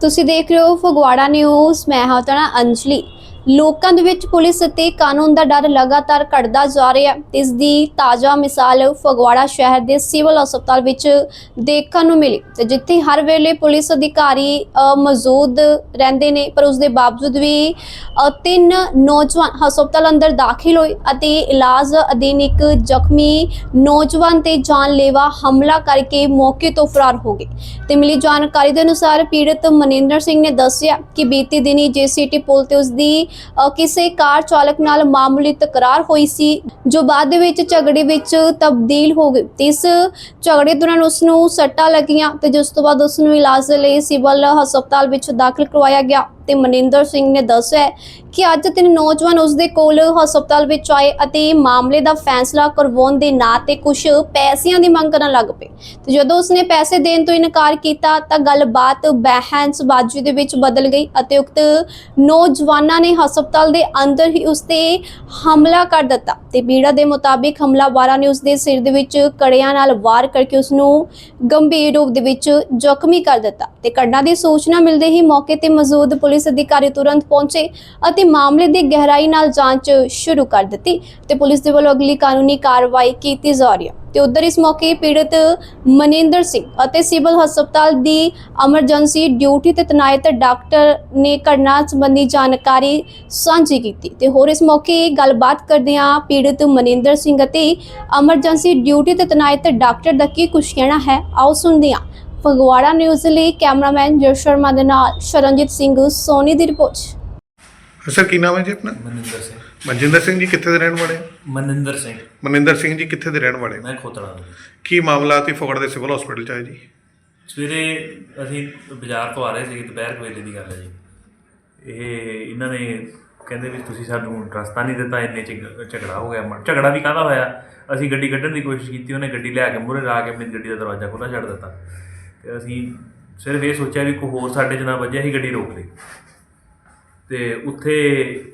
ਤੁਸੀਂ ਦੇਖ ਰਹੇ ਹੋ ਫਗਵਾੜਾ ਨਿਊਜ਼ ਮੈਂ ਹਾਂ ਤੁਹਾਡਾ ਅੰਜਲੀ। ਲੋਕਾਂ ਦੇ ਵਿੱਚ ਪੁਲਿਸ ਅਤੇ ਕਾਨੂੰਨ ਦਾ ਡਰ ਲਗਾਤਾਰ ਘਟਦਾ ਜਾ ਰਿਹਾ ਹੈ। ਇਸ ਦੀ ਤਾਜ਼ਾ ਮਿਸਾਲ ਫਗਵਾੜਾ ਸ਼ਹਿਰ ਦੇ ਸਿਵਲ ਹਸਪਤਾਲ ਵਿੱਚ ਦੇਖਣ ਨੂੰ ਮਿਲੀ ਤੇ ਜਿੱਥੇ ਹਰ ਵੇਲੇ ਪੁਲਿਸ ਅਧਿਕਾਰੀ ਮੌਜੂਦ ਰਹਿੰਦੇ ਨੇ। ਪਰ ਉਸ ਦੇ ਬਾਵਜੂਦ ਵੀ ਤਿੰਨ ਨੌਜਵਾਨ ਹਸਪਤਾਲ ਅੰਦਰ ਦਾਖਲ ਹੋਏ ਅਤੇ ਇਲਾਜ ਅਧੀਨ ਇੱਕ ਜ਼ਖਮੀ ਨੌਜਵਾਨ ਤੇ ਜਾਨਲੇਵਾ ਹਮਲਾ ਕਰਕੇ ਮੌਕੇ ਤੋਂ ਫਰਾਰ ਹੋ ਗਏ। ਤੇ ਮਿਲੀ ਜਾਣਕਾਰੀ ਦੇ ਅਨੁਸਾਰ ਪੀੜਤ ਮਨਿੰਦਰ ਸਿੰਘ ਨੇ ਦੱਸਿਆ ਕਿ ਬੀਤੀ ਦਿਨੀ ਜੀਸੀਟੀ ਪੁਲ ਤੇ ਉਸ ਦੀ ਕਿਸੇ ਕਾਰ ਚਾਲਕ ਨਾਲ ਮਾਮੂਲੀ ਤਕਰਾਰ ਹੋਈ ਸੀ, ਜੋ ਬਾਅਦ ਦੇ ਵਿੱਚ ਝਗੜੇ ਵਿੱਚ ਤਬਦੀਲ ਹੋ ਗਈ। ਤੇ ਇਸ ਝਗੜੇ ਦੌਰਾਨ ਉਸ ਨੂੰ ਸੱਟਾਂ ਲੱਗੀਆਂ ਤੇ ਜਿਸ ਤੋਂ ਬਾਅਦ ਉਸ ਨੂੰ ਇਲਾਜ ਲਈ ਸਿਵਲ ਹਸਪਤਾਲ ਵਿੱਚ ਦਾਖਲ ਕਰਵਾਇਆ ਗਿਆ। ਤੇ ਮਨਿੰਦਰ ਸਿੰਘ ਨੇ ਦੱਸਿਆ ਕਿ ਅੱਜ ਤਿੰਨ ਨੌਜਵਾਨ ਉਸ ਦੇ ਕੋਲ ਹਸਪਤਾਲ ਵਿੱਚ ਆਏ ਅਤੇ ਮਾਮਲੇ ਦਾ ਫੈਸਲਾ ਕਰਵਾਉਣ ਦੇ ਨਾਂ ਤੇ ਕੁਝ ਪੈਸਿਆਂ ਦੀ ਮੰਗ ਕਰਨ ਲੱਗ ਪਏ। ਤੇ ਜਦੋਂ ਉਸਨੇ ਪੈਸੇ ਦੇਣ ਤੋਂ ਇਨਕਾਰ ਕੀਤਾ ਤਾਂ ਗੱਲਬਾਤ ਬਹਿਸਬਾਜ਼ੀ ਦੇ ਵਿੱਚ ਬਦਲ ਗਈ ਅਤੇ ਉਕਤ ਨੌਜਵਾਨਾਂ ਨੇ ਹਸਪਤਾਲ ਦੇ ਅੰਦਰ ਹੀ ਉਸ ਤੇ ਹਮਲਾ ਕਰ ਦਿੱਤਾ ਤੇ ਪੀੜਾ ਦੇ ਮੁਤਾਬਿਕ ਹਮਲਾਵਾਰਾਂ ਨੇ ਉਸ ਦੇ ਸਿਰ ਦੇ ਵਿੱਚ ਕੜਿਆਂ ਨਾਲ ਵਾਰ ਕਰਕੇ ਉਸ ਨੂੰ ਗੰਭੀਰ ਰੂਪ ਦੇ ਵਿੱਚ ਜ਼ਖਮੀ ਕਰ ਦਿੱਤਾ ਤੇ ਘਟਨਾ ਦੀ ਸੂਚਨਾ ਮਿਲਦੇ ਹੀ ਮੌਕੇ ਤੇ ਮੌਜੂਦ ਪੁਲਿਸ ਅਧਿਕਾਰੀ ਤੁਰੰਤ ਪਹੁੰਚੇ ਅਤੇ ਮਾਮਲੇ ਦੀ ਗਹਿਰਾਈ ਨਾਲ ਜਾਂਚ ਸ਼ੁਰੂ ਕਰ ਦਿੱਤੀ ਤੇ ਪੁਲਿਸ ਦੇ ਵੱਲੋਂ ਅਗਲੀ ਕਾਨੂੰਨੀ ਕਾਰਵਾਈ ਕੀਤੀ ਜਾ ਰਹੀ ਹੈ। ਤੇ ਉਧਰ ਇਸ ਮੌਕੇ ਪੀੜਤ ਮਨਿੰਦਰ ਸਿੰਘ ਅਤੇ ਸਿਵਲ ਹਸਪਤਾਲ ਦੀ ਐਮਰਜੈਂਸੀ ਡਿਊਟੀ ਤੇ ਤਨਾਇਤ ਡਾਕਟਰ ਨੇ ਘਟਨਾ ਸੰਬੰਧੀ ਜਾਣਕਾਰੀ ਸਾਂਝੀ ਕੀਤੀ। ਤੇ ਹੋਰ ਇਸ ਮੌਕੇ ਗੱਲਬਾਤ ਕਰਦਿਆਂ ਪੀੜਤ ਮਨਿੰਦਰ ਸਿੰਘ ਅਤੇ ਐਮਰਜੈਂਸੀ ਡਿਊਟੀ ਤੇ ਤਨਾਇਤ ਡਾਕਟਰ ਦਾ ਕੀ ਕੁਝ ਕਹਿਣਾ ਹੈ। ਆਓ ਸੁਣਦੇ ਹਾਂ। ਫਗਵਾੜਾ ਨਿਊਜ਼ ਲਈ ਕੈਮਰਾਮੈਨ ਜਸ ਸ਼ਰਮਾ ਦੇ ਨਾਲ ਸ਼ਰਨਜੀਤ ਸਿੰਘ ਸੋਨੀ ਦੀ ਰਿਪੋਰਟ। ਸਰ ਕੀ ਨਾਮ ਹੈ ਜੀ ਆਪਣਾ? ਮਨਿੰਦਰ ਸਿੰਘ। ਮਨਜਿੰਦਰ ਸਿੰਘ ਜੀ ਕਿੱਥੇ ਦੇ ਰਹਿਣ ਵਾਲੇ? ਮਨਿੰਦਰ ਸਿੰਘ। ਮਨਿੰਦਰ ਸਿੰਘ ਜੀ ਕਿੱਥੇ ਦੇ ਰਹਿਣ ਵਾਲੇ? ਮੈਂ ਖੋਤੜਾ ਤੋਂ ਕੀ ਮਾਮਲਾ ਸੀ ਫਗੜ ਦੇ ਸਿਵਲ ਹਸਪੀਟਲ ਚ ਆਏ ਜੀ? ਸਵੇਰੇ ਅਸੀਂ ਬਾਜ਼ਾਰ ਤੋਂ ਆ ਰਹੇ ਸੀਗੇ ਦੁਪਹਿਰ ਕੁ ਵੇਲੇ ਦੀ ਗੱਲ ਹੈ ਜੀ। ਇਹ ਇਹਨਾਂ ਨੇ ਕਹਿੰਦੇ ਵੀ ਤੁਸੀਂ ਸਾਨੂੰ ਰਸਤਾ ਨਹੀਂ ਦਿੱਤਾ ਇੰਨੇ ਚ ਝਗੜਾ ਹੋ ਗਿਆ। ਮ- ਝਗੜਾ ਵੀ ਕਾਹਦਾ ਹੋਇਆ? ਅਸੀਂ ਗੱਡੀ ਕੱਢਣ ਦੀ ਕੋਸ਼ਿਸ਼ ਕੀਤੀ ਉਹਨੇ ਗੱਡੀ ਲਿਆ ਕੇ ਮੂਹਰੇ ਲਾ ਕੇ ਆਪਣੀ ਗੱਡੀ ਦਾ ਦਰਵਾਜ਼ਾ ਖੁੱਲ੍ਹਾ ਛੱਡ ਦਿੱਤਾ। ਅਸੀਂ ਸਿਰਫ ਇਹ ਸੋਚਿਆ ਵੀ ਕੋਈ ਹੋਰ ਸਾਡੇ 'ਚ ਨਾ ਵੱਜਿਆ ਅਸੀਂ ਗੱਡੀ ਰੋਕ ਲਈ। ਤੇ ਉੱਥੇ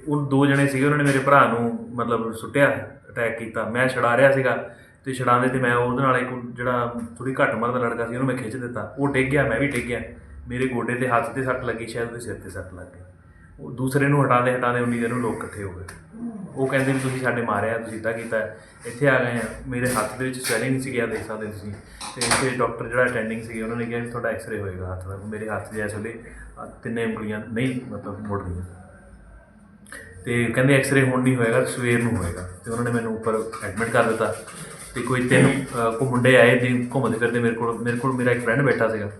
ਉਹ ਦੋ ਜਣੇ ਸੀਗੇ, ਉਹਨਾਂ ਨੇ ਮੇਰੇ ਭਰਾ ਨੂੰ ਮਤਲਬ ਸੁੱਟਿਆ ਅਟੈਕ ਕੀਤਾ। ਮੈਂ ਛੁਡਾ ਰਿਹਾ ਸੀਗਾ ਅਤੇ ਛਡਾਉਂਦੇ ਤੇ ਮੈਂ ਉਹਦੇ ਨਾਲ ਇੱਕ ਜਿਹੜਾ ਥੋੜ੍ਹੀ ਘੱਟ ਉਮਰ ਦਾ ਲੜਕਾ ਸੀ, ਉਹਨੂੰ ਮੈਂ ਖਿੱਚ ਦਿੱਤਾ। ਉਹ ਡਿੱਗ ਗਿਆ, ਮੈਂ ਵੀ ਡਿੱਗ ਗਿਆ। ਮੇਰੇ ਗੋਡੇ ਤੇ ਹੱਥ ਤੇ ਸੱਟ ਲੱਗੀ, ਸ਼ਾਇਦ ਉਹਦੇ ਸਿਰ ਤੇ ਸੱਟ ਲੱਗ ਗਈ। ਉਹ ਦੂਸਰੇ ਨੂੰ ਹਟਾਉਂਦੇ ਹਟਾਉਂਦੇ ਉਨੀ ਦੇਰ ਨੂੰ ਲੋਕ ਇਕੱਠੇ ਹੋ ਗਏ। ਉਹ ਕਹਿੰਦੇ ਵੀ ਤੁਸੀਂ ਸਾਡੇ ਮਾਰਿਆ ਤੁਸੀਂ ਇੱਦਾਂ ਕੀਤਾ। ਇੱਥੇ ਆ ਗਏ ਆ। ਮੇਰੇ ਹੱਥ ਦੇ ਵਿੱਚ ਸਵੈਲਿੰਗ ਨਹੀਂ ਸੀ ਗਿਆ ਦੇਖ ਸਕਦੇ ਤੁਸੀਂ। ਤੇ ਇੱਥੇ ਡਾਕਟਰ ਜਿਹੜਾ ਅਟੈਂਡਿੰਗ ਸੀ ਉਹਨਾਂ ਨੇ ਕਿਹਾ ਵੀ ਤੁਹਾਡਾ ਐਕਸ-ਰੇ ਹੋਏਗਾ ਹੱਥ ਦਾ। ਮੇਰੇ ਹੱਥ ਦੇ ਇਸ ਵੇਲੇ ਤਿੰਨੇ ਉਂਗਲੀਆਂ ਨਹੀਂ ਮਤਲਬ ਮੁੜ ਰਹੀਆਂ। ਤੇ ਕਹਿੰਦੇ ਐਕਸ-ਰੇ ਹੁਣ ਨਹੀਂ ਹੋਏਗਾ ਸਵੇਰ ਨੂੰ ਹੋਏਗਾ। ਤੇ ਉਹਨਾਂ ਨੇ ਮੈਨੂੰ ਉੱਪਰ ਐਡਮਿਟ ਕਰ ਦਿੱਤਾ। ਤੇ ਕੋਈ ਤਿੰਨ ਕੋ ਮੁੰਡੇ ਆਏ ਤੇ ਘੁੰਮਦੇ ਫਿਰਦੇ ਮੇਰੇ ਕੋਲ ਮੇਰੇ ਕੋਲ ਮੇਰਾ ਇੱਕ ਫਰੈਂਡ ਬੈਠਾ ਸੀਗਾ।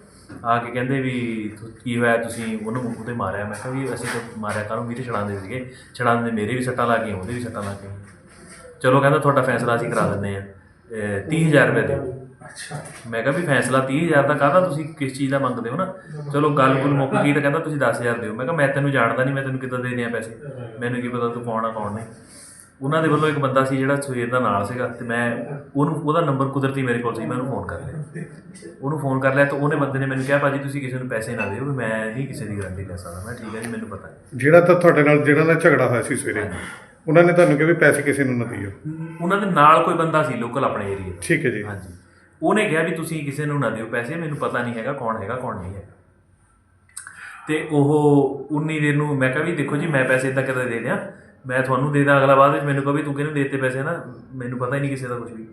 ਆ ਕੇ ਕਹਿੰਦੇ ਵੀ ਤੁ- ਕੀ ਹੋਇਆ ਤੁਸੀਂ ਉਹਨੂੰ ਉਹਦੇ ਮਾਰਿਆ। ਮੈਂ ਕਿਹਾ ਵੀ ਅਸੀਂ ਤਾਂ ਮਾਰਿਆ ਕਾਹਨੂੰ? ਵੀਰੇ ਛੜਾਉਂਦੇ ਸੀਗੇ। ਛੜਾਉਂਦੇ ਮੇਰੇ ਵੀ ਸੱਟਾਂ ਲੱਗ ਗਈਆਂ ਉਹਦੇ ਵੀ ਸੱਟਾਂ ਲੱਗ ਗਈਆਂ। ਚਲੋ ਕਹਿੰਦਾ ਤੁਹਾਡਾ ਫੈਸਲਾ ਅਸੀਂ ਕਰਾ ਦਿੰਦੇ ਆ 30000 ਰੁਪਏ ਦਿਓ। ਮੈਂ ਕਿਹਾ ਵੀ ਫੈਸਲਾ 30000 ਦਾ ਕਾਹਦਾ? ਤੁਸੀਂ ਕਿਸ ਚੀਜ਼ ਦਾ ਮੰਗਦੇ ਹੋ ਨਾ? ਚਲੋ ਗੱਲ ਗੁੱਲ ਮੁੱਕ ਗਈ ਤਾਂ ਕਹਿੰਦਾ ਤੁਸੀਂ 10000 ਦਿਓ। ਮੈਂ ਕਿਹਾ ਮੈਂ ਤੈਨੂੰ ਜਾਣਦਾ ਨਹੀਂ ਮੈਂ ਤੈਨੂੰ ਕਿੱਦਾਂ ਦੇ ਦਿਆਂ ਪੈਸੇ? ਮੈਨੂੰ ਕੀ ਪਤਾ ਤੂੰ ਕੌਣ ਆ ਕੌਣ ਨਹੀਂ। ਉਹਨਾਂ ਦੇ ਵੱਲੋਂ ਇੱਕ ਬੰਦਾ ਸੀ ਜਿਹੜਾ ਸਵੇਰ ਦਾ ਨਾਲ ਸੀਗਾ ਤੇ ਮੈਂ ਉਹਨੂੰ ਉਹਦਾ ਨੰਬਰ ਕੁਦਰਤੀ ਮੇਰੇ ਕੋਲ ਸੀ ਮੈਂ ਉਹਨੂੰ ਫੋਨ ਕਰ ਲਿਆ। ਉਹਨੂੰ ਫੋਨ ਕਰ ਲਿਆ ਤਾਂ ਉਹਨੇ ਬੰਦੇ ਨੇ ਮੈਨੂੰ ਕਿਹਾ ਭਾਜੀ ਤੁਸੀਂ ਕਿਸੇ ਨੂੰ ਪੈਸੇ ਨਾ ਦਿਓ ਵੀ ਮੈਂ ਨਹੀਂ ਕਿਸੇ ਦੀ ਗਾਰੰਟੀ ਲੈ ਸਕਦਾ। ਮੈਂ ਠੀਕ ਹੈ ਜੀ ਮੈਨੂੰ ਪਤਾ ਜਿਹੜਾ ਤਾਂ ਤੁਹਾਡੇ ਨਾਲ ਜਿਹੜਾ ਦਾ ਝਗੜਾ ਹੋਇਆ ਸੀ ਸਵੇਰੇ ਉਹਨਾਂ ਨੇ ਤੁਹਾਨੂੰ ਕਿਹਾ ਵੀ ਪੈਸੇ ਕਿਸੇ ਨੂੰ ਨਾ ਦਿਓ? ਉਹਨਾਂ ਦੇ ਨਾਲ ਕੋਈ ਬੰਦਾ ਸੀ ਲੋਕਲ ਆਪਣੇ ਏਰੀਆ ਠੀਕ ਹੈ ਜੀ। ਹਾਂਜੀ। ਉਹਨੇ ਕਿਹਾ ਵੀ ਤੁਸੀਂ ਕਿਸੇ ਨੂੰ ਨਾ ਦਿਓ ਪੈਸੇ ਮੈਨੂੰ ਪਤਾ ਨਹੀਂ ਹੈਗਾ ਕੌਣ ਹੈਗਾ ਕੌਣ ਨਹੀਂ ਹੈਗਾ। ਤੇ ਉਹ ਉਨੀ ਦੇਰ ਨੂੰ ਮੈਂ ਕਿਹਾ ਵੀ ਦੇਖੋ ਜੀ ਮੈਂ ਪੈਸੇ ਇਦਾਂ ਕਿੱਦਾਂ ਦੇ ਦਿਆਂ ਮੈਂ ਤੁਹਾਨੂੰ ਦੇ ਦਾਂ ਅਗਲਾ ਬਾਅਦ ਵਿੱਚ, ਮੈਨੂੰ ਕਹੋ ਵੀ ਤੂੰ ਕਿਹਨੂੰ ਦੇਤੇ ਦਿੱਤੇ ਪੈਸੇ ਨਾ ਮੈਨੂੰ ਪਤਾ ਹੀ ਨਹੀਂ ਕਿਸੇ ਦਾ ਕੁਝ ਵੀ।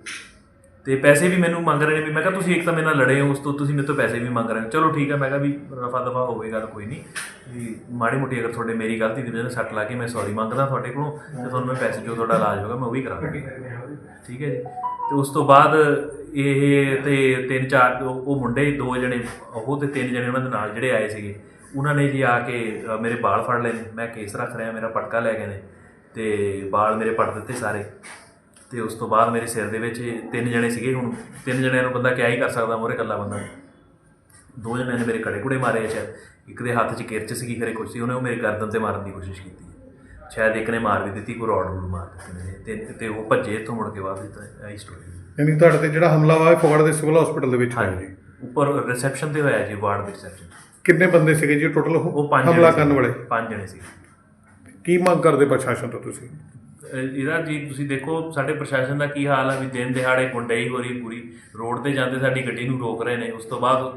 ਤੇ ਪੈਸੇ ਵੀ ਮੈਨੂੰ ਮੰਗ ਰਹੇ ਨੇ ਵੀ, ਮੈਂ ਕਿਹਾ ਤੁਸੀਂ ਇੱਕ ਤਾਂ ਮੇਰੇ ਨਾਲ ਲੜੇ ਹੋ, ਉਸ ਤੋਂ ਤੁਸੀਂ ਮੇਰੇ ਤੋਂ ਪੈਸੇ ਵੀ ਮੰਗ ਰਹੇ ਹੋ। ਚਲੋ ਠੀਕ ਹੈ, ਮੈਂ ਕਿਹਾ ਵੀ ਰਫਾ ਦਫਾ ਹੋਵੇਗਾ ਕੋਈ ਨਹੀਂ। ਵੀ ਮਾੜੀ ਮੋਟੀ ਅਗਰ ਤੁਹਾਡੇ ਮੇਰੀ ਗਲਤੀ ਦੀ ਵਜ੍ਹਾ ਨਾਲ ਸੱਟ ਲਾ ਕੇ ਮੈਂ ਸੌਰੀ ਮੰਗਦਾ ਤੁਹਾਡੇ ਕੋਲੋਂ, ਤੇ ਤੁਹਾਨੂੰ ਮੈਂ ਪੈਸੇ ਜੋ ਤੁਹਾਡਾ ਇਲਾਜ ਹੋਗਾ, ਮੈਂ ਉਹ ਵੀ ਕਰਾਂਗਾ। ਠੀਕ ਹੈ ਜੀ? ਤੇ ਉਸ ਤੋਂ ਬਾਅਦ ਇਹ ਤੇ ਤਿੰਨ ਚਾਰ, ਉਹ ਮੁੰਡੇ, ਦੋ ਜਣੇ, ਉਹ ਤੇ ਤਿੰਨ ਜਣੇ ਉਹਨਾਂ ਦੇ ਨਾਲ ਜਿਹੜੇ ਆਏ ਸੀਗੇ, ਉਹਨਾਂ ਨੇ ਜੀ ਆ ਕੇ ਮੇਰੇ ਵਾਲ ਫੜ ਲਏ ਨੇ। ਮੈਂ ਕੇਸ ਰੱਖ ਰਿਹਾ, ਮੇਰਾ ਪਟਕਾ ਲੈ ਗਏ ਨੇ। ਤੇ ਵਾਲ ਮੇਰੇ ਪੜ ਦਿੱਤੇ ਸਾਰੇ। ਤੇ ਉਸ ਤੋਂ ਬਾਅਦ ਮੇਰੇ ਸਿਰ ਦੇ ਵਿੱਚ ਤਿੰਨ ਜਣੇ ਸੀਗੇ ਹੁਣ। ਤਿੰਨ ਜਣਿਆਂ ਨੂੰ ਬੰਦਾ ਕਿਆ ਹੀ ਕਰ ਸਕਦਾ ਮੋਰੇ ਇਕੱਲਾ ਬੰਦਾ। ਦੋ ਜਣਿਆਂ ਨੇ ਮੇਰੇ ਕੜੇ ਕੁੜੇ ਮਾਰੇ ਸ਼ਾਇਦ। ਇੱਕ ਦੇ ਹੱਥ 'ਚ ਕਿਰਚ ਸੀਗੀ ਖਰੇ ਕੁਛ ਸੀ ਉਹਨੇ ਉਹ ਮੇਰੇ ਗਰਦਨ ਤੇ ਮਾਰਨ ਦੀ ਕੋਸ਼ਿਸ਼ ਕੀਤੀ। ਸ਼ਾਇਦ ਇੱਕ ਨੇ ਮਾਰ ਵੀ ਦਿੱਤੀ ਕੋਈ ਰੋਡ ਰੂਡ ਮਾਰ ਦਿੱਤੀ ਨੇ। ਤੇ ਤੇ ਉਹ ਭੱਜੇ ਇੱਥੋਂ ਮੁੜ ਕੇ ਬਾਅਦ ਦਿੱਤਾ ਇਹ ਸਟੋਰੀ ਯਾਨੀ ਤੁਹਾਡੇ ਤੇ ਜਿਹੜਾ ਹਮਲਾ ਹੋਇਆ ਫਗੜ ਦੇ ਸਿਵਲ ਹਸਪੀਟਲ ਦੇ ਵਿੱਚ ਹੋਇਆ ਜੀ? ਉੱਪਰ ਰਿਸੈਪਸ਼ਨ ਤੇ ਹੋਇਆ ਜੀ ਵਾਰਡ ਦੇ ਰਿਸੈਪਸ਼ਨ ਕਿੰਨੇ ਬੰਦੇ ਸੀਗੇ ਜੀ ਟੋਟਲ ਉਹ ਪੰਜ ਹਮਲਾ ਕਰਨ। ਵਾਲੇ? ਪੰਜ ਜਣੇ ਸੀ ਕੀ ਮੰਗ ਕਰਦੇ ਪ੍ਰਸ਼ਾਸਨ ਤੋਂ ਤੁਸੀਂ? ਇਹਦਾ ਜੀ ਤੁਸੀਂ ਦੇਖੋ ਸਾਡੇ ਪ੍ਰਸ਼ਾਸਨ ਦਾ ਕੀ ਹਾਲ ਆ ਵੀ ਦਿਨ ਦਿਹਾੜੇ ਗੁੰਡਾਈ ਹੋ ਰਹੀ ਪੂਰੀ। ਰੋਡ ਤੇ ਜਾਂਦੇ ਸਾਡੀ ਗੱਡੀ ਨੂੰ ਰੋਕ ਰਹੇ ਨੇ। ਉਸ ਤੋਂ ਬਾਅਦ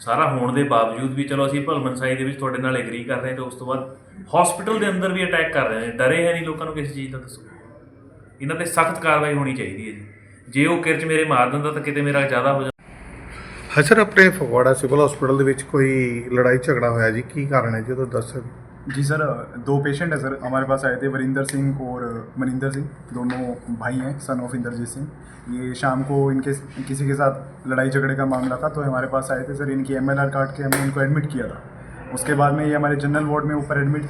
ਸਾਰਾ ਹੋਣ ਦੇ ਬਾਵਜੂਦ ਵੀ ਚਲੋ ਅਸੀਂ ਭਲਮਨ ਸਾਈ ਦੇ ਵਿੱਚ ਤੁਹਾਡੇ ਨਾਲ ਐਗਰੀ ਕਰ ਰਹੇ ਹਾਂ ਤੇ ਉਸ ਤੋਂ ਬਾਅਦ ਹਸਪੀਟਲ ਦੇ ਅੰਦਰ ਵੀ ਅਟੈਕ ਕਰ ਰਹੇ ਨੇ। ਡਰੇ ਹੈ ਨਹੀਂ ਲੋਕਾਂ ਨੂੰ ਕਿਸੇ ਚੀਜ਼ ਦਾ ਦੱਸੋ। ਇਹਨਾਂ ਤੇ ਸਖਤ ਕਾਰਵਾਈ ਹੋਣੀ ਚਾਹੀਦੀ ਹੈ ਜੀ। ਜੇ ਉਹ ਕਿਰਚ ਮੇਰੇ ਮਾਰ ਦਿੰਦਾ ਤਾਂ ਕਿਤੇ ਮੇਰਾ ਜ਼ਿਆਦਾ ਹੋ ਜਾਂਦਾ। ਹਾਂ ਸਰ ਆਪਣੇ ਫਗਵਾੜਾ ਸਿਵਲ ਹਸਪੀਟਲ ਦੇ ਵਿੱਚ ਕੋਈ ਲੜਾਈ ਝਗੜਾ ਹੋਇਆ ਜੀ? ਕੀ ਕਾਰਨ ਹੈ ਜੀ? ਉਹਦਾ ਦੱਸ ਸਕਦੇ जी सर, दो पेशेंट है सर। हमारे पास आए थे वरिंदर सिंह और मनिंदर सिंह। दोनों भाई हैं सन ऑफ़ इंदरजीत सिंह। ये शाम को इनके किसी के साथ लड़ाई झगड़े का मामला था तो हमारे पास आए थे सर। इनकी एम काट के हमने इनको एडमिट किया था। उसके बाद में ये हमारे जनरल वार्ड में ऊपर एडमिट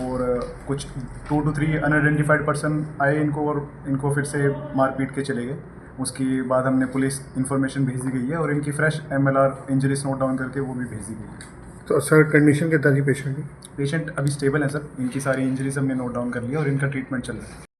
और कुछ two two three unidentified person आए इनको और इनको फिर से मार पीट के चले गए। उसके बाद हमने पुलिस इन्फॉर्मेशन भेजी गई है और इनकी fresh MLR injuries note down करके वो भी भेज गई है। तो सर कंडीशन कितना जी पेशेंट की पेशेंट अभी स्टेबल है सर इनकी सारी इंजरी सब मैंने नोट डाउन कर लिया और इनका ट्रीटमेंट चल रहा है